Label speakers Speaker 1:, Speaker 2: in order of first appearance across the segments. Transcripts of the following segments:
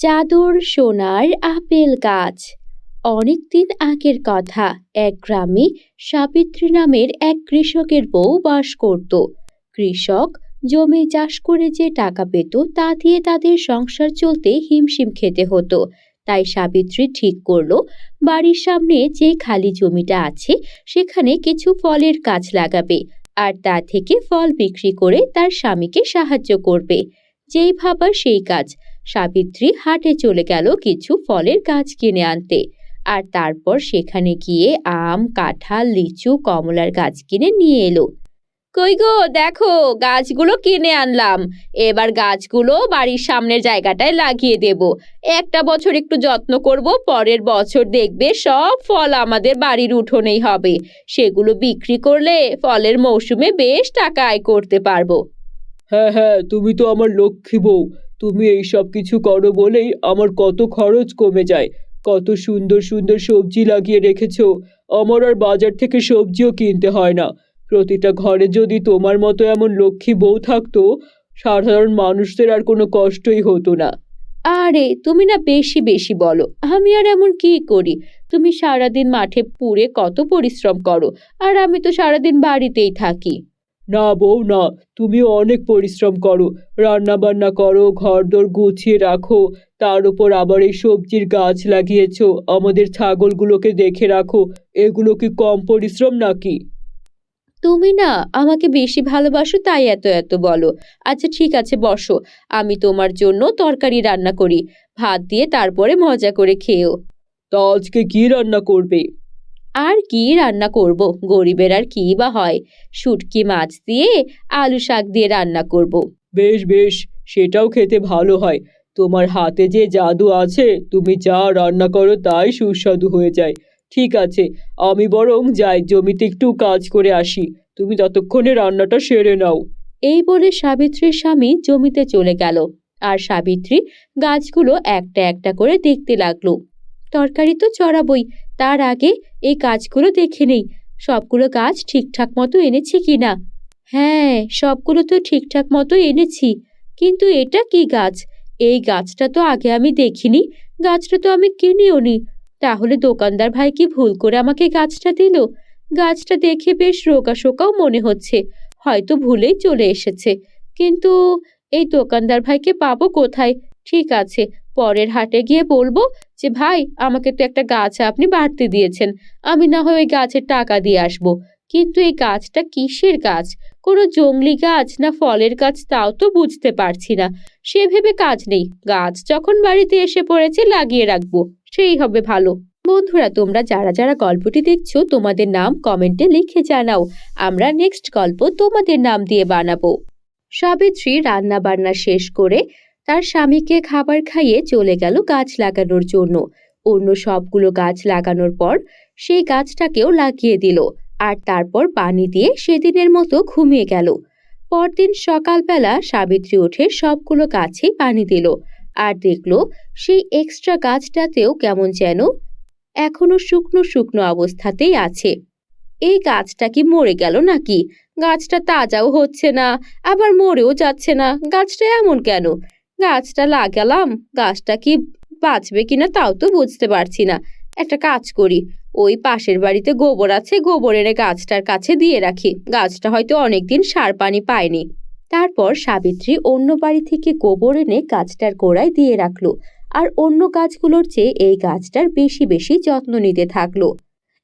Speaker 1: চাদর, সোনার, আপেল গাছ। অনেকদিন আগের কথা, এক গ্রামে সাবিত্রী নামের এক কৃষকের বউ বাস করত। কৃষক জমি চাষ করে যে টাকা পেত, তা দিয়ে তাদের সংসার চলতে হিমশিম খেতে হতো। তাই সাবিত্রী ঠিক করল, বাড়ির সামনে যে খালি জমিটা আছে, সেখানে কিছু ফলের গাছ লাগাবে আর তা থেকে ফল বিক্রি করে তার স্বামীকে সাহায্য করবে। যেই ভাবা সেই কাজ সাবিত্রী হাটে চলে গেল কিছু ফলের গাছ কিনে আনতে। আর তারপর সেখানে গিয়ে আম, কাঁঠাল, লিচু, কমলার গাছ কিনে নিয়ে এলো। কই গো, দেখো, গাছগুলো কিনে আনলাম। এবার গাছগুলো বাড়ির সামনের জায়গাটায় লাগিয়ে দেব। একটা বছর একটু যত্ন করব, পরের বছর দেখবে সব ফল আমাদের বাড়ির উঠোনেই হবে। সেগুলো বিক্রি করলে ফলের মৌসুমে বেশ টাকা আয় করতে পারব।
Speaker 2: হ্যাঁ হ্যাঁ তুমি তো আমার লক্ষ্মী বউ। তুমি এই সব কিছু করো বলেই আমার কত খরচ কমে যায়। কত সুন্দর সুন্দর সবজি লাগিয়ে রেখেছো। আমার আর বাজার থেকে সবজিও কিনতে হয় না। প্রতিটা ঘরে যদি তোমার মতো এমন লক্ষ্মী বউ থাকতো, সাধারণ মানুষদের আর কোনো কষ্টই হতো না।
Speaker 1: আরে, তুমি না বেশি বেশি বলো। আমি আর এমন কি করি? তুমি সারাদিন মাঠে পুড়ে কত পরিশ্রম করো, আর আমি তো সারাদিন বাড়িতেই থাকি।
Speaker 2: না বউ না। তুমি অনেক পরিশ্রম করো। রান্না বান্না করো ঘরদোর গুছিয়ে রাখো। তার উপর আবার এই সবজির গাছ লাগিয়েছো। আমাদের ছাগলগুলোকে দেখে রাখো। এগুলো কি কম পরিশ্রম নাকি?
Speaker 1: তুমি না আমাকে বেশি ভালোবাসো তাই এত এত বলো। আচ্ছা ঠিক আছে বসো। আমি তোমার জন্য তরকারি রান্না করি। ভাত দিয়ে তারপরে মজা করে খেও
Speaker 2: তা আজকে কি রান্না করবে?
Speaker 1: আর কি রান্না করব? গরিবের আর কি বা হয়? শুটকি মাছ দিয়ে আলু শাক দিয়ে রান্না করব।
Speaker 2: বেশ বেশ সেটাও খেতে ভালো হয়। তোমার হাতে যে জাদু আছে তুমি যা রান্না করো তাই সুস্বাদু হয়ে যায়। ঠিক আছে আমি বরং যাই জমিতে একটু কাজ করে আসি। তুমি ততক্ষণে রান্নাটা সেরে নাও।
Speaker 1: এই বলে সাবিত্রীর স্বামী জমিতে চলে গেল। আর সাবিত্রী গাছগুলো একটা একটা করে দেখতে লাগল। তরকারি তো চড়াবই তার আগে এই কাজগুলো দেখে নেই। সবগুলো গাছ ঠিকঠাক মতো এনেছি কি না হ্যাঁ সবগুলো তো ঠিকঠাক মতো এনেছি। কিন্তু এটা কি গাছ? এই গাছটা তো আগে আমি দেখিনি। গাছটা তো আমি কিনিও নি। তাহলে দোকানদার ভাই কি ভুল করে আমাকে গাছটা দিল? গাছটা দেখে বেশ রোগা শোকাও মনে হচ্ছে। হয়তো ভুলেই চলে এসেছে। কিন্তু এই দোকানদার ভাইকে পাবো কোথায়? ঠিক আছে, পরের হাটে গিয়ে বলব যে, ভাই, আমাকে তো একটা গাছ আপনি বাড়তে দিয়েছেন। আমি না হয় ওই গাছের টাকা দিয়ে আসব। কিন্তু এই গাছটা কিসের গাছ? কোনো জংলি গাছ না ফলের গাছ তাও তো বুঝতে পারছি না। সে ভেবে কাজ নেই। গাছ যখন বাড়িতে এসে পড়েছে লাগিয়ে রাখব। সেই হবে ভালো। বন্ধুরা, তোমরা যারা যারা গল্পটি দেখছ, তোমাদের নাম কমেন্টে লিখে জানাও। আমরা নেক্সট গল্প তোমাদের নাম দিয়ে বানাবো। সাবিত্রী রান্না বান্না শেষ করে তার স্বামীকে খাবার খাইয়ে চলে গেল গাছ লাগানোর জন্য। অন্য সবগুলো গাছ লাগানোর পর সেই গাছটাকেও লাগিয়ে দিল আর তারপর পানি দিয়ে সেদিনের মতো ঘুমিয়ে গেল। পরদিন সকালবেলা সাবিত্রী উঠে সবগুলো গাছেই পানি দিল আর দেখল সেই এক্সট্রা গাছটাতেও কেমন যেন এখনও শুকনো শুকনো অবস্থাতেই আছে। এই গাছটা কি মরে গেল নাকি? গাছটা তাজাও হচ্ছে না, আবার মরেও যাচ্ছে না, গাছটা এমন কেন? গাছটা লাগালাম, গাছটা কি বাঁচবে কিনা তাও তো বুঝতে পারছি না। একটা কাজ করি, ওই পাশের বাড়িতে গোবর আছে, গোবর এনে গাছটার কাছে দিয়ে রাখি। গাছটা হয়তো অনেকদিন সার পানি পায়নি। তারপর সাবিত্রী অন্য বাড়ি থেকে গোবর এনে গাছটার গোড়ায় দিয়ে রাখল আর অন্য গাছগুলোর চেয়ে এই গাছটার বেশি বেশি যত্ন নিতে থাকল।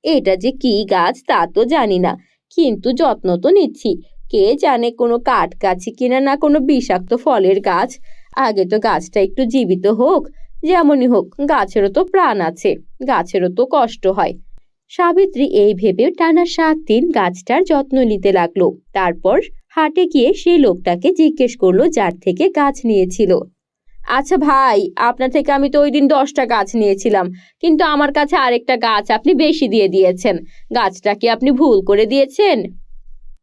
Speaker 1: এটা যে কি গাছ তা তো জানি না, কিন্তু যত্ন তো নিচ্ছি। কে জানে কোনো কাঠ গাছে কিনা না কোনো বিষাক্ত ফলের গাছ। আগে তো গাছটা একটু জীবিত হোক, যেমনই হোক, গাছেরও তো প্রাণ আছে, গাছেরও তো কষ্ট হয়। সাবিত্রী এই ভেবে টানা সাত দিন গাছটার যত্ন নিতে লাগল। তারপর হাটে গিয়ে সেই লোকটাকে জিজ্ঞেস করল যার থেকে গাছ নিয়েছিল। আচ্ছা ভাই, আপনার থেকে আমি তো ওই দিন দশটা গাছ নিয়েছিলাম, কিন্তু আমার কাছে আরেকটা গাছ আপনি বেশি দিয়ে দিয়েছেন, গাছটা কি আপনি ভুল করে দিয়েছেন?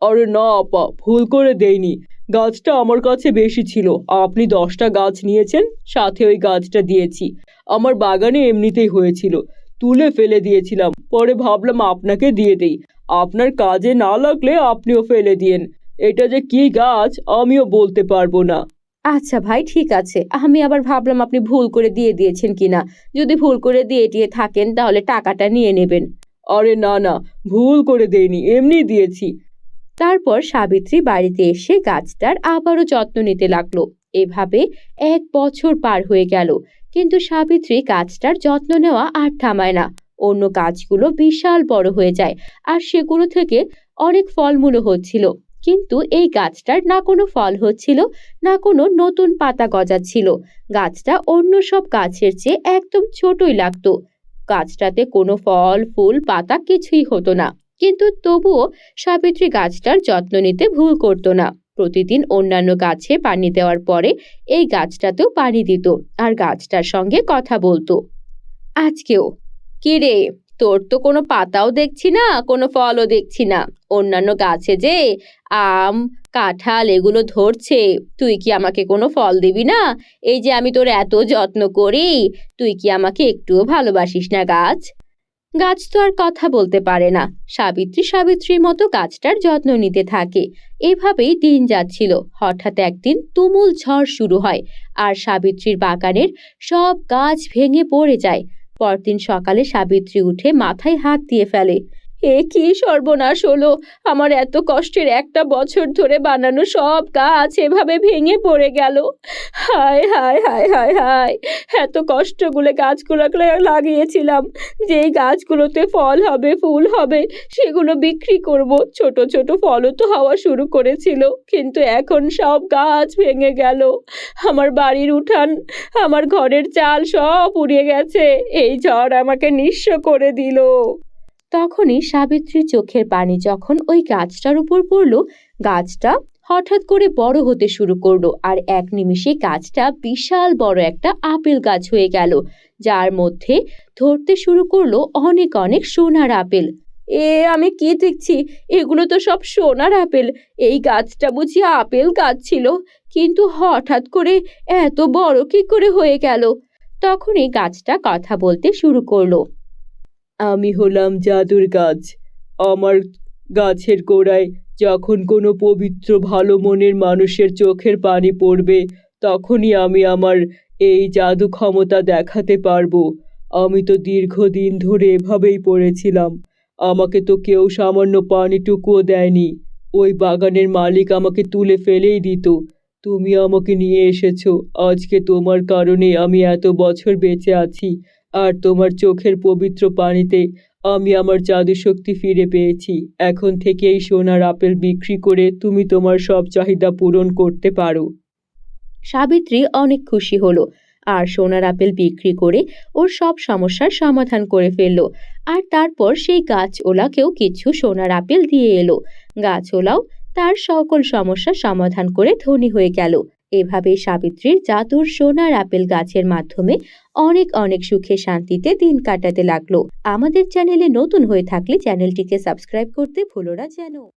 Speaker 2: আরে না আপা, ভুল করে দেইনি। গাছটা আমার কাছে বেশি ছিল। আপনি দশটা গাছ নিয়েছেন সাথে ওই গাছটা দিয়েছি। আমার বাগানে এমনিতেই হয়েছিল। তুলে ফেলে দিয়েছিলাম। পরে ভাবলাম আপনাকে দিয়ে দেই। আপনার কাজে না লাগলে আপনিও ফেলে দিয়েন। এটা যে কি গাছ আমিও বলতে পারব না।
Speaker 1: আচ্ছা ভাই ঠিক আছে। আমি আবার ভাবলাম আপনি ভুল করে দিয়ে দিয়েছেন কিনা। যদি ভুল করে দিয়ে দিয়ে থাকেন তাহলে টাকাটা নিয়ে নেবেন।
Speaker 2: আরে না না ভুল করে দেইনি। এমনি দিয়েছি।
Speaker 1: তারপর সাবিত্রী বাড়িতে এসে গাছটার আবারও যত্ন নিতে লাগল। এভাবে এক বছর পার হয়ে গেল, কিন্তু সাবিত্রী গাছটার যত্ন নেওয়া আর থামায় না। অন্য গাছগুলো বিশাল বড় হয়ে যায় আর সেগুলো থেকে অনেক ফলমূলও হচ্ছিল। কিন্তু এই গাছটার না কোনো ফল হচ্ছিল, না কোনো নতুন পাতা গজাচ্ছিল। গাছটা অন্য সব গাছের চেয়ে একদম ছোটই লাগতো। গাছটাতে কোনো ফল, ফুল, পাতা কিছুই হতো না। কিন্তু তবুও সাবিত্রী গাছটার যত্ন নিতে ভুল করতো না। প্রতিদিন অন্যান্য গাছে পানি দেওয়ার পরে এই গাছটাতেও পানি দিত আর গাছটার সঙ্গে কথা বলতো। আজকেও। কি রে, তোর তো কোনো পাতাও দেখছি না, কোনো ফলও দেখছি না। অন্যান্য গাছে যে আম, কাঁঠাল এগুলো ধরছে, তুই কি আমাকে কোনো ফল দিবি না? এই যে আমি তোর এত যত্ন করি, তুই কি আমাকে একটুও ভালোবাসিস না গাছ? গাছ তো আর কথা বলতে পারে না। সাবিত্রী সাবিত্রীর মতো গাছটার যত্ন নিতে থাকে। এভাবেই দিন যাচ্ছিল। হঠাৎ একদিন তুমুল ঝড় শুরু হয় আর সাবিত্রীর বাগানের সব গাছ ভেঙে পড়ে যায়। পরদিন সকালে সাবিত্রী উঠে মাথায় হাত দিয়ে ফেলে। এ কি সর্বনাশ হলো? আমার এত কষ্টের একটা বছর ধরে বানানো সব গাছ এভাবে ভেঙে পড়ে গেল। হায় হায় হায় হায় হায়। এত কষ্টগুলো গাছগুলো লাগিয়েছিলাম। যেই গাছগুলোতে ফল হবে, ফুল হবে, সেগুলো বিক্রি করব। ছোট ছোট ফলও তো হওয়া শুরু করেছিল, কিন্তু এখন সব গাছ ভেঙে গেল। আমার বাড়ির উঠান, আমার ঘরের চাল সব উড়িয়ে গেছে। এই ঝড় আমাকে নিঃস্ব করে দিল। তখনই সাবিত্রীর চোখের পানি যখন ওই গাছটার উপর পড়ল, গাছটা হঠাৎ করে বড় হতে শুরু করল আর এক নিমিষে গাছটা বিশাল বড় একটা আপেল গাছ হয়ে গেল, যার মধ্যে ধরতে শুরু করল অনেক অনেক সোনার আপেল। এ, আমি কি দেখছি? এগুলো তো সব সোনার আপেল। এই গাছটা বুঝি আপেল গাছ ছিল, কিন্তু হঠাৎ করে এত বড় কি করে হয়ে গেল? তখনই গাছটা কথা বলতে শুরু করল।
Speaker 2: আমি হলাম জাদুর গাছ। আমার গাছের গোড়ায় যখন কোনো পবিত্র, ভালো মনের মানুষের চোখের পানি পড়বে, তখনই আমি আমার এই জাদু ক্ষমতা দেখাতে পারব। আমি তো দীর্ঘদিন ধরে এভাবেই পড়েছিলাম। আমাকে তো কেউ সামান্য পানিটুকুও দেয়নি। ওই বাগানের মালিক আমাকে তুলে ফেলেই দিত। তুমি আমাকে নিয়ে এসেছ। আজকে তোমার কারণে আমি এত বছর বেঁচে আছি। আর তোমার চোখের পবিত্র পানিতে আমি আমার জাদু শক্তি ফিরে পেয়েছি। এখন থেকে এই সোনার আপেল বিক্রি করে তুমি তোমার সব চাহিদা পূরণ করতে পারো।
Speaker 1: সাবিত্রী অনেক খুশি হলো আর সোনার আপেল বিক্রি করে ওর সব সমস্যার সমাধান করে ফেলল। আর তারপর সেই গাছওলাকেও কিছু সোনার আপেল দিয়ে এলো। গাছওলাও তার সকল সমস্যার সমাধান করে ধনী হয়ে গেল। এভাবে সাবিত্রীর জাদুর সোনার আপেল গাছের মাধ্যমে অনেক অনেক সুখে শান্তিতে দিন কাটাতে লাগল। আমাদের চ্যানেলে নতুন হয়ে থাকলে চ্যানেলটিকে সাবস্ক্রাইব করতে ভুলো না যেন।